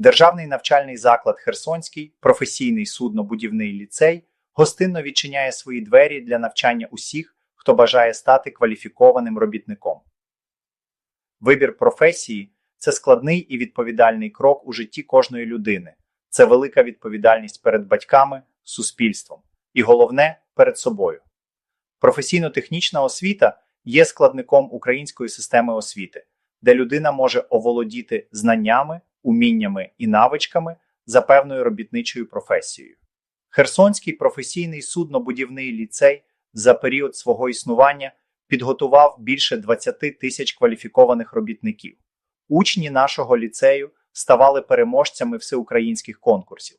Державний навчальний заклад Херсонський, професійний суднобудівний ліцей гостинно відчиняє свої двері для навчання усіх, хто бажає стати кваліфікованим робітником. Вибір професії це складний і відповідальний крок у житті кожної людини. Це велика відповідальність перед батьками, суспільством і головне перед собою. Професійно-технічна освіта є складником української системи освіти, де людина може оволодіти знаннями, уміннями і навичками за певною робітничою професією. Херсонський професійний суднобудівний ліцей за період свого існування підготував більше 20 тисяч кваліфікованих робітників. Учні нашого ліцею ставали переможцями всеукраїнських конкурсів.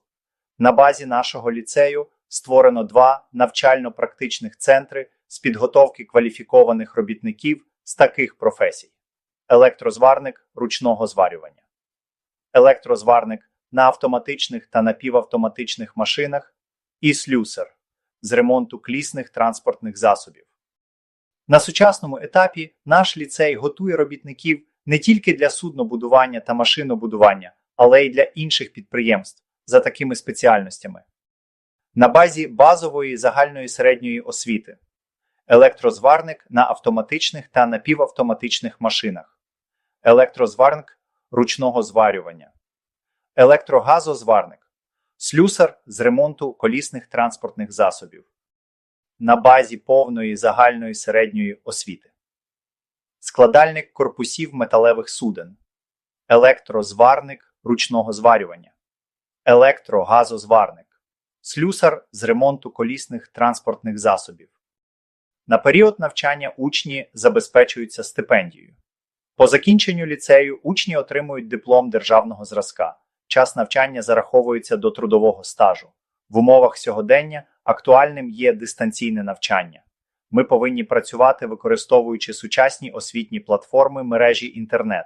На базі нашого ліцею створено два навчально-практичних центри з підготовки кваліфікованих робітників з таких професій: електрозварник ручного зварювання, електрозварник на автоматичних та напівавтоматичних машинах і слюсар з ремонту клісних транспортних засобів. На сучасному етапі наш ліцей готує робітників не тільки для суднобудування та машинобудування, але й для інших підприємств за такими спеціальностями. На базі базової загальної середньої освіти електрозварник на автоматичних та напівавтоматичних машинах, електрозварник ручного зварювання, електрогазозварник, слюсар з ремонту колісних транспортних засобів на базі повної загальної середньої освіти, складальник корпусів металевих суден, електрозварник ручного зварювання, електрогазозварник, слюсар з ремонту колісних транспортних засобів. На період навчання учні забезпечуються стипендією. По закінченню ліцею учні отримують диплом державного зразка. Час навчання зараховується до трудового стажу. В умовах сьогодення актуальним є дистанційне навчання. Ми повинні працювати, використовуючи сучасні освітні платформи мережі інтернет.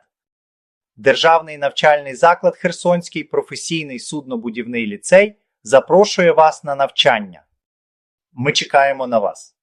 Державний навчальний заклад Херсонський професійний суднобудівний ліцей запрошує вас на навчання. Ми чекаємо на вас.